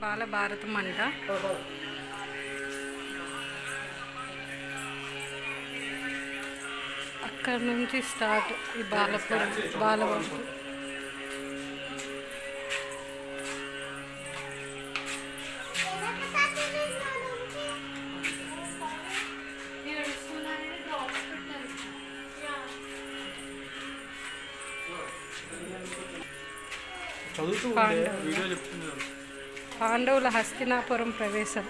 బాలభారతం అంట. అక్కడ నుంచి స్టార్ట్ ఈ బాలపురం బాలభారతం. చదువుతూ. వీడియో చెప్తున్నారు పాండవుల హస్తినాపురం ప్రవేశం.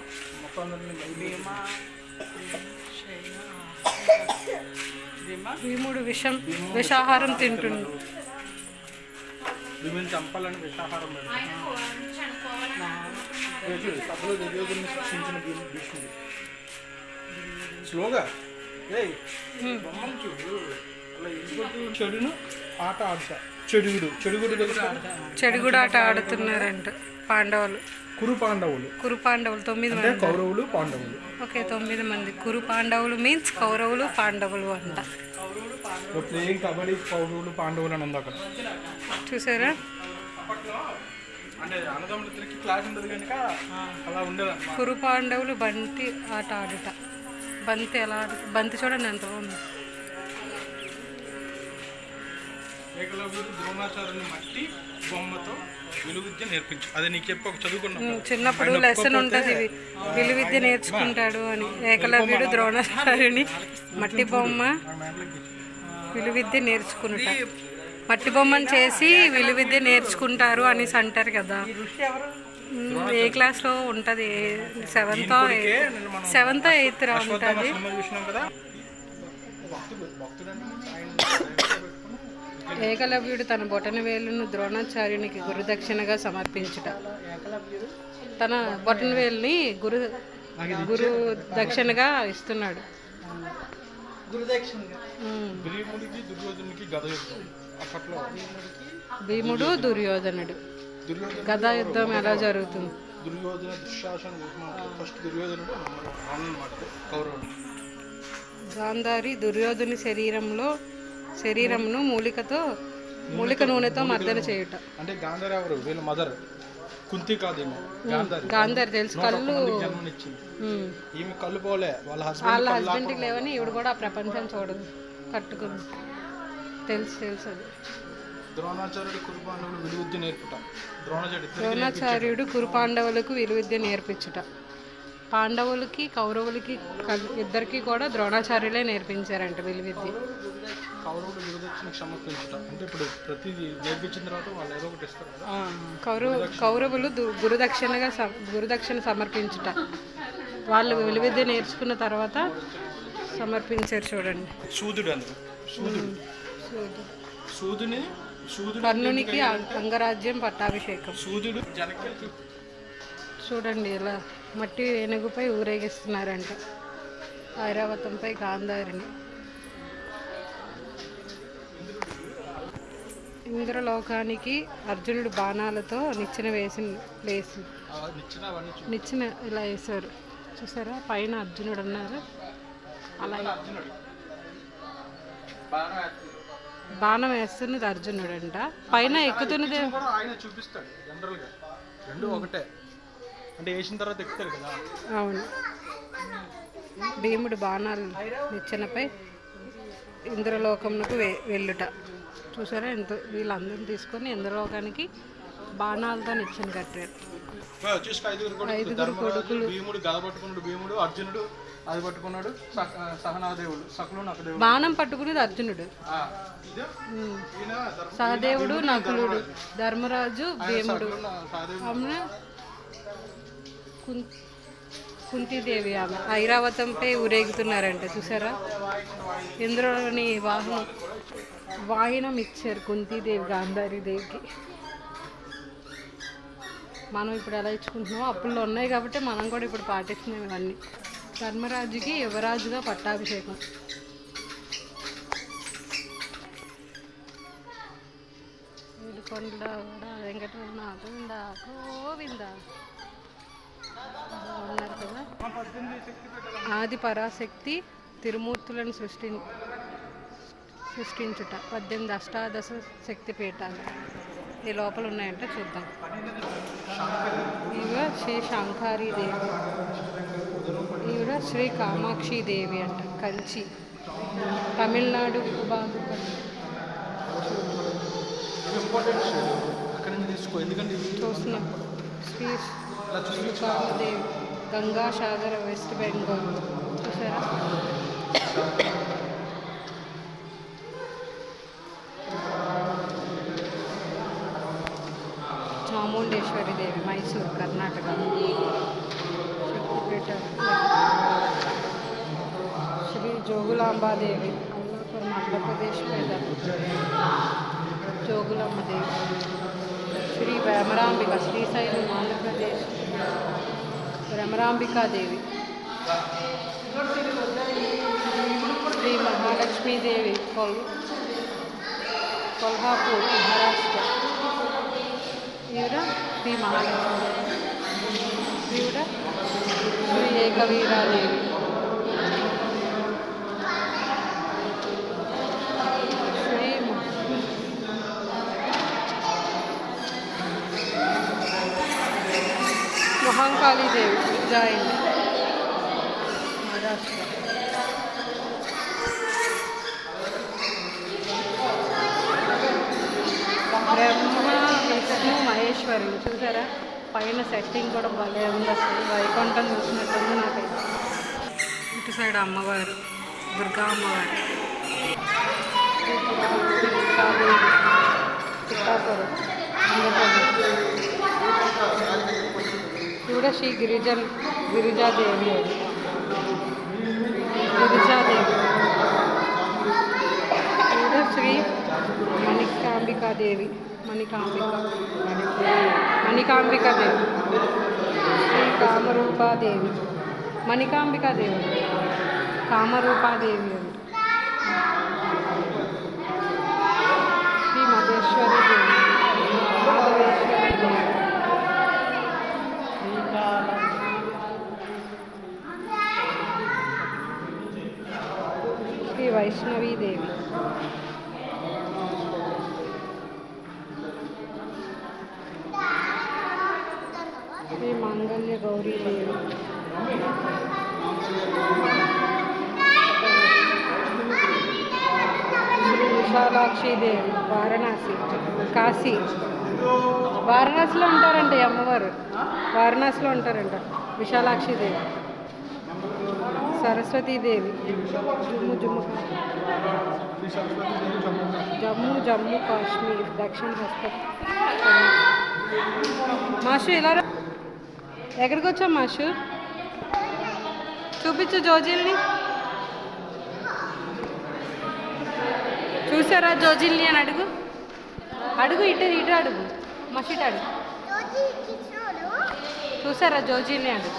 భీముడు విషం విషాహారం తింటుండు. భీముని చంపాలని విషాహారం సభలో దుర్యోధను శిక్షించిన భీష్ముడు స్లోగా చెడును? ఆట ఆడతా. చెడుగుడు. చెడుగుడు తెలుసా? చెడుగుడాట ఆడుతున్నారంట. పాండవులు. కురు పాండవులు. కురు పాండవులు తొమ్మిది మంది. కౌరవులు పాండవులు. ఓకే తొమ్మిది మంది. కురు పాండవులు మీన్స్ కౌరవులు పాండవులు అంట. ప్లేయింగ్ కబడ్డీ కౌరవులు పాండవులు అని ఉంది అక్కడ. చూసారా? కురు పాండవులు బంతి ఆట ఆడుట. బంతి ఎలా ఆడు బంతి చూడండి ఎంత బాగుంది. ఏకలవ్యుడు ద్రోణాచార్యుని మట్టి బొమ్మతో విలువిద్య నేర్పించు. అదే నీకు చెప్పి ఒక చదువుకున్నాం చిన్నప్పుడు లెసన్ ఉంటుంది విలు విద్య నేర్చుకుంటాడు అని. ఏకలవ్యుడు ద్రోణాచార్యుని మట్టి బొమ్మ విలు విద్య నేర్చుకునుట. మట్టి బొమ్మను చేసి విలు విద్య నేర్చుకుంటారు అనేసి అంటారు కదా. ఏ క్లాస్లో ఉంటుంది? సెవెంత్ సెవెంత్ ఎయిత్ రా ఉంటుంది. ఏకలవ్యుడు తన బొటన వేలును ద్రోణాచార్యునికి గురుదక్షిణగా సమర్పించుట. తన బొటన వేలుని గురు గురు దక్షిణగా ఇస్తున్నాడు. భీముడు దుర్యోధనుడు. దుర్యోధన గదా యుద్ధం ఎలా జరుగుతుంది? దుర్యోధన దుశ్శాసన ఫస్ట్ దుర్యోధనుడు అన్నమాట. కౌరవుడు. గాంధారి దుర్యోధుని శరీరంలో శరీరంను మూలికతో మూలిక నూనెతో మర్దన చేయుట. అంటే గాంధారి ఎవరు? వీళ్ళ మదర్ కుంతి కాదేమో. గాంధారి. గాంధారి తెలుసు. కళ్ళు. ఈమె కళ్ళు పోలే. వాళ్ళ హస్బెండ్ వాళ్ళ హస్బెండ్కి లేవని ఈవిడ కూడా ఆ ప్రపంచం చూడదు. కట్టుకుంది. తెలుసు తెలుసు అది. ద్రోణాచార్యుడు కురుపాండవులు విలువిద్య నేర్పుట. ద్రోణాచార్యుడు ఇద్దరికీ ద్రోణాచార్యుడు కురు పాండవులకు విలువిద్య నేర్పించుట. పాండవులకి కౌరవులకి ఇద్దరికి కూడా ద్రోణాచార్యులే నేర్పించారంట విలువిద్య. కౌరవులు గురుదక్షిణకు సమర్పించుట అంటే ఇప్పుడు ప్రతిదీ నేర్పించిన తర్వాత వాళ్ళు ఏదో ఒకటి ఇస్తారు కదా. కౌరవ కౌరవులు గురుదక్షిణగా గురుదక్షిణ సమర్పించుట. వాళ్ళు విలువిద్య నేర్చుకున్న తర్వాత సమర్పించారు చూడండి. సూదుడు. అందుకు సూదుడు. సూదుని సూదుడు కర్ణునికి అంగరాజ్యం పట్టాభిషేకం. సూదుడు చూడండి ఇలా మట్టి ఏనుగుపై ఊరేగిస్తున్నారంట. ఐరావతంపై గాంధారిని. ఇంద్రలోకానికి అర్జునుడు బాణాలతో నిచ్చెన వేసి వేసి నిచ్చిన నిచ్చెన ఇలా వేశారు. చూసారా? పైన అర్జునుడు అన్నారు. అలా బాణం వేస్తున్నది అర్జునుడు అంట పైన ఎక్కుతున్నది చూపిస్తాడు రెండు ఒకటే. అంటే వేసిన తర్వాత ఎక్కుతారు కదా. అవును. భీముడు బాణాలు నిచ్చెనపై ఇంద్రలోకమునకు వె వెళ్ళుట. చూసారా ఎంత వీళ్ళందరిని తీసుకొని ఇంద్రలోకానికి బాణాలతో నిచ్చెన కట్టారు. ఐదుగురు కొడుకులు భీముడు గద పట్టుకున్నాడు భీముడు అర్జునుడు అది పట్టుకున్నాడు సహ- సహనాదేవుడు సకులు నకుదేవుడు. బాణం పట్టుకునేది అర్జునుడు. సహదేవుడు నకులుడు ధర్మరాజు. భీముడు. సకులు న- సహదేవుడు. ఆమె కుం- కుంతీదేవి ఆమె. ఐరావతంపై ఊరేగుతున్నారంట చూసారా? ఇంద్రుని వాహనం వాహనం ఇచ్చారు కుంతీదేవి గాంధారి దేవికి. మనం ఇప్పుడు ఎలా ఇచ్చుకుంటున్నామో అప్పుల్లో ఉన్నాయి కాబట్టి మనం కూడా ఇప్పుడు పాటిస్తున్నాం ఇవన్నీ. ధర్మరాజుకి యువరాజుగా పట్టాభిషేకం. ఏడుకొండ వెంకటరమణ గోవింద గోవింద. బాగున్నారు కదా. ఆది పరాశక్తి తిరుమూర్తులను సృష్టి సృష్టించుట. పద్దెనిమిది అష్టాదశ శక్తి పీఠాలు. ఈ లోపల ఉన్నాయంటే చూద్దాం. ఈవిడ శ్రీ శంకారి దేవి. ఈవిడ శ్రీ కామాక్షి దేవి అంట. కంచి. తమిళనాడు భాగం ఇంపార్టెంట్ అక్కడి నుంచి తీసుకో. ఎందుకంటే ఇవి చూస్తున్నాం. శ్రీ ఇలా गंगा सागर, वेस्ट बेंगाल। चूसरा चामुंडेश्वरी देवी, मैसूर, कर्नाटक। श्री जोगुलांबादेवी अल्लापुर आंध्रप्रदेश जोगुलांबादेवी श्री भैमराबिक श्रीशैलम आंध्र प्रदेश। భ్రమరాంబికాదేవి శ్రీ మహాలక్ష్మీదేవి కొల్ కొల్హాపూర్ మహారాష్ట్ర. ఈవిడ శ్రీ మహాలక్ష్మి ఈవిడ శ్రీ ఏకవీరాదేవి. మహాంకాళీదేవి ఉజ్జాయిని మహారాష్ట్ర బ్రహ్మ విష్ణు మహేశ్వరులు చూసారా పైన సెట్టింగ్ కూడా భలే ఉంది అసలు వైకుంఠం చూసినట్టుంది నాకైతే ఇటు సైడ్ అమ్మవారు దుర్గా అమ్మవారు కావేరి చిత్తాపురం ఆంధ్రప్రదేశ్ కూడా శ్రీ గిరిజన్ గిరిజాదేవి. అది గిరిజాదేవి. కూడా శ్రీ మణికాంబికాదేవి. మణికాంబిక. మణికాంబికాదేవి. శ్రీ కామరూపాదేవి. మణికాంబికాదేవి. కామరూపాదేవి అంట శ్రీ మధేశ్వరి దేవి మాధవేశ్వరి దేవి వైష్ణవీదేవి. దేవి శ్రీ మాంగళ్య గౌరీ దేవి. విశాలాక్షి వారణాసి కాశీ. వారణాసిలో ఉంటారంట అమ్మవారు. వారణాసిలో ఉంటారంట విశాలాక్షి దేవి. సరస్వతీదేవి. జమ్ము జమ్ము. శ్రీ సరస్వతి దేవి జమ్మూ జమ్మూ జమ్మూ కాశ్మీర్ దక్షిణ హస్త మాషు ఇలా. ఎక్కడికి వచ్చాం మాషు? చూపించు జోజిల్ని. చూసారా జోజిల్ని అని అడుగు. అడుగు ఇటు ఇటు అడుగు. మషిట్ అడుగు. చూసారా జోజిల్ని అడుగు.